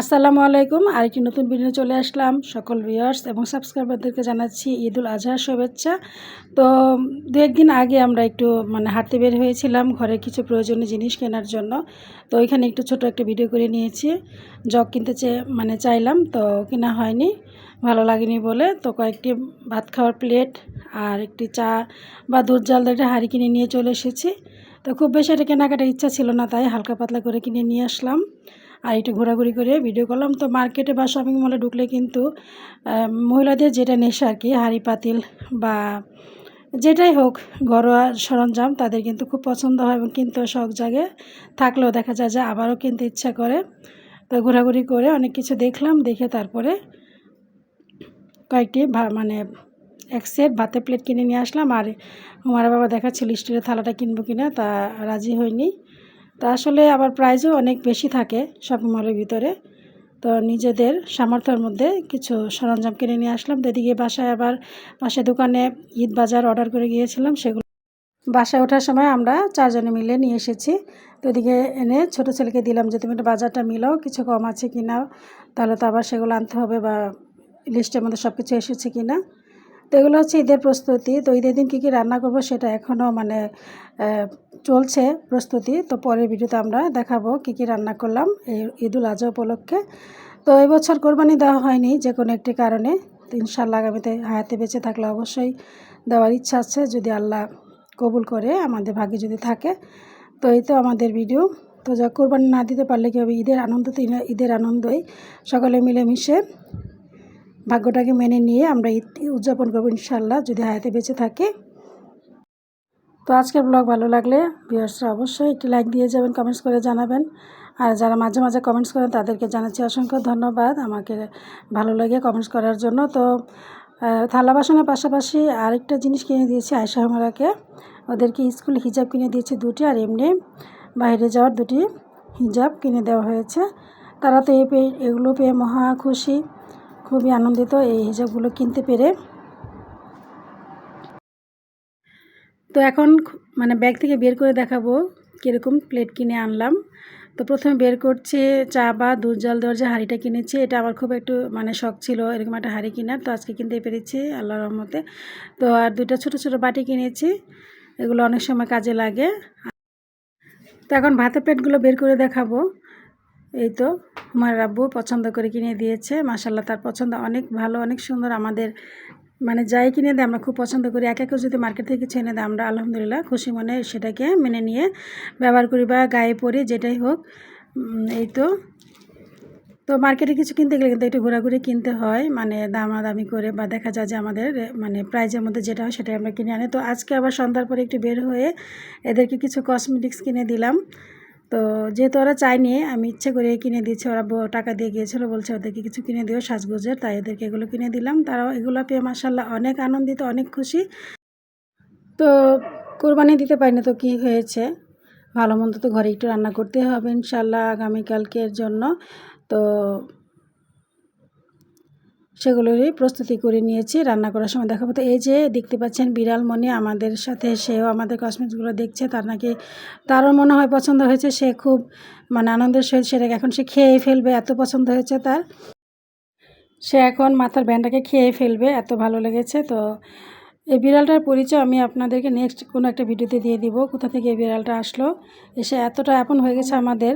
আসসালামু আলাইকুম। আরেকটি নতুন ভিডিও চলে আসলাম। সকল ভিউয়ার্স এবং সাবস্ক্রাইবারদেরকে জানাচ্ছি ঈদুল আজহার শুভেচ্ছা। তো, দু একদিন আগে আমরা একটু মানে হাঁটতে বের হয়েছিলাম ঘরের কিছু প্রয়োজনীয় জিনিস কেনার জন্য। তো, ওইখানে একটু ছোট একটা ভিডিও করে নিয়েছি। জগ কিনতে চেয়ে মানে চাইলাম, তো কেনা হয়নি। ভালো লাগেনি বলে, তো কয়েকটি ভাত খাওয়ার প্লেট আর একটি চা বা দুধ জাল একটা হাঁড়ি কিনে নিয়ে চলে এসেছি। তো, খুব বেশি এটা কেনাকাটার ইচ্ছা ছিল না, তাই হালকা পাতলা করে কিনে নিয়ে আসলাম। আর একটু ঘোরাঘুরি করে ভিডিও করলাম। তো মার্কেটে বা শপিং মলে ঢুকলে কিন্তু মহিলাদের যেটা নেশা আর কি, হাঁড়ি, পাতিল বা যেটাই হোক, ঘরোয়া সরঞ্জাম তাদের কিন্তু খুব পছন্দ হয় এবং কিন্তু শখ জাগে। থাকলেও দেখা যায় যে আবারও কিনতে ইচ্ছা করে। তো ঘোরাঘুরি করে অনেক কিছু দেখলাম, দেখে তারপরে কয়েকটি মানে এক সেট ভাতের প্লেট কিনে নিয়ে আসলাম। আর আমার বাবা দেখাচ্ছিল স্টিলের থালাটা কিনবো কিনা, তা রাজি হয়নি। তা আসলে আবার প্রাইজও অনেক বেশি থাকে শপিং মলের ভিতরে। তো নিজেদের সামর্থ্যের মধ্যে কিছু সরঞ্জাম কিনে নিয়ে আসলাম। এদিকে বাসায় আবার পাশে দোকানে ঈদ বাজার অর্ডার করে গিয়েছিলাম, সেগুলো বাসায় ওঠার সময় আমরা চারজনে মিলে নিয়ে এসেছি। তো এদিকে এনে ছোটো ছেলেকে দিলাম যে, তুমি একটা বাজারটা মিলাও, কিছু কম আছে কি না তাহলে তো আবার সেগুলো আনতে হবে বা লিস্টের মধ্যে সব কিছু এসেছে কি না তো এগুলো হচ্ছে ঈদের প্রস্তুতি। তো ঈদের দিন কী কী রান্না করব সেটা এখনও মানে চলছে প্রস্তুতি। তো পরের ভিডিওতে আমরা দেখাবো কী কী রান্না করলাম এই ঈদুল আজহা উপলক্ষে। তো এবছর কোরবানি দেওয়া হয়নি যে কোনো একটি কারণে। ইনশাল্লাহ আগামীতে হায়াতে বেঁচে থাকলে অবশ্যই দেওয়ার ইচ্ছা আছে। যদি আল্লাহ কবুল করে, আমাদের ভাগ্যে যদি থাকে, তো এই তো আমাদের ভিডিও। তো যা কোরবানি না দিতে পারলে কী হবে? ঈদের আনন্দ তো ঈদের আনন্দই। সকলে মিলেমিশে ভাগ্যটাকে মেনে নিয়ে আমরা ঈদ উদযাপন করব ইনশাল্লাহ যদি হায়াতে বেঁচে থাকে। তো আজকের ব্লগ ভালো লাগলে ভিউয়ার্সরা অবশ্যই একটি লাইক দিয়ে যাবেন কমেন্টস করে জানাবেন। আর যারা মাঝে মাঝে কমেন্টস করেন, তাদেরকে জানাচ্ছি অসংখ্য ধন্যবাদ আমাকে ভালো লাগে কমেন্টস করার জন্য। তো থালা বাসনের পাশাপাশি আরেকটা জিনিস কিনে দিয়েছি আয়সা হামারাকে। ওদেরকে স্কুল হিজাব কিনে দিয়েছি দুটি আর এমনি বাইরে যাওয়ার দুটি হিজাব কিনে দেওয়া হয়েছে। তারা তো এই পেয়ে এগুলো পেয়ে মহা খুশি। খুবই আনন্দিত এই হিজাবগুলো কিনতে পেরে। তো এখন মানে ব্যাগ থেকে বের করে দেখাবো কীরকম প্লেট কিনে আনলাম। তো প্রথমে বের করছি চা বা দুধ জল দেওয়ার যে হাঁড়িটা কিনেছি, এটা আমার খুব একটু মানে শখ ছিল এরকম একটা হাঁড়ি কেনার, তো আজকে কিনতে পেরেছি আল্লাহ রহমতে। তো আর দুইটা ছোট ছোট বাটি কিনেছি, এগুলো অনেক সময় কাজে লাগে। তো এখন ভাতের প্লেটগুলো বের করে দেখাবো। এই তো হুমার রাব্বু পছন্দ করে কিনে দিয়েছে। মাসাল্লাহ তার পছন্দ অনেক ভালো, অনেক সুন্দর আমাদের। মানে যাই কিনে দেয় আমরা খুব পছন্দ করি। এক এক যদি মার্কেট থেকে কিছু এনে দেয়, আমরা আলহামদুলিল্লাহ খুশি মনে সেটাকে মেনে নিয়ে ব্যবহার করি বা গায়ে পরি, যেটাই হোক। এই তো। তো মার্কেটে কিছু কিনতে গেলে কিন্তু একটু ঘোরাঘুরি কিনতে হয় মানে দামাদামি করে বা দেখা যায় যে আমাদের মানে প্রাইজের মধ্যে যেটা হয় সেটাই আমরা কিনে আনি। তো আজকে আবার সন্ধ্যার পরে একটু বের হয়ে এদেরকে কিছু কসমেটিক্স কিনে দিলাম। তো যেহেতু ওরা চায়নি, আমি ইচ্ছে করে কিনে দিয়েছি। ওরা টাকা দিয়ে গিয়েছিল, বলছে ওদেরকে কিছু কিনে দিও সাজগোজের, তাই ওদেরকে এগুলো কিনে দিলাম। তারাও এগুলো পেয়ে মাসাল্লাহ অনেক আনন্দিত, অনেক খুশি। তো কোরবানি দিতে পারিনি তো কি হয়েছে? ভালো মন্দ তো ঘরে একটু রান্না করতে হবে ইনশাল্লাহ আগামীকালকের জন্য। তো সেগুলোরই প্রস্তুতি করে নিয়েছি, রান্না করার সময় দেখাবো। তো এই যে দেখতে পাচ্ছেন বিড়াল মনে আমাদের সাথে, সেও আমাদের কসমেটিক্সগুলো দেখছে, তার নাকি, তারও মনে হয় পছন্দ হয়েছে, সে খুব মানে আনন্দের সহিত সেটাকে এখন সে খেয়ে ফেলবে, এত পছন্দ হয়েছে তার। সে এখন মাথার ব্যান্ডটাকে খেয়ে ফেলবে, এত ভালো লেগেছে। তো এই বিড়ালটার পরিচয় আমি আপনাদেরকে নেক্সট কোনো একটা ভিডিওতে দিয়ে দিব, কোথা থেকে এই বিড়ালটা আসলো, এসে এতটা আপন হয়ে গেছে আমাদের।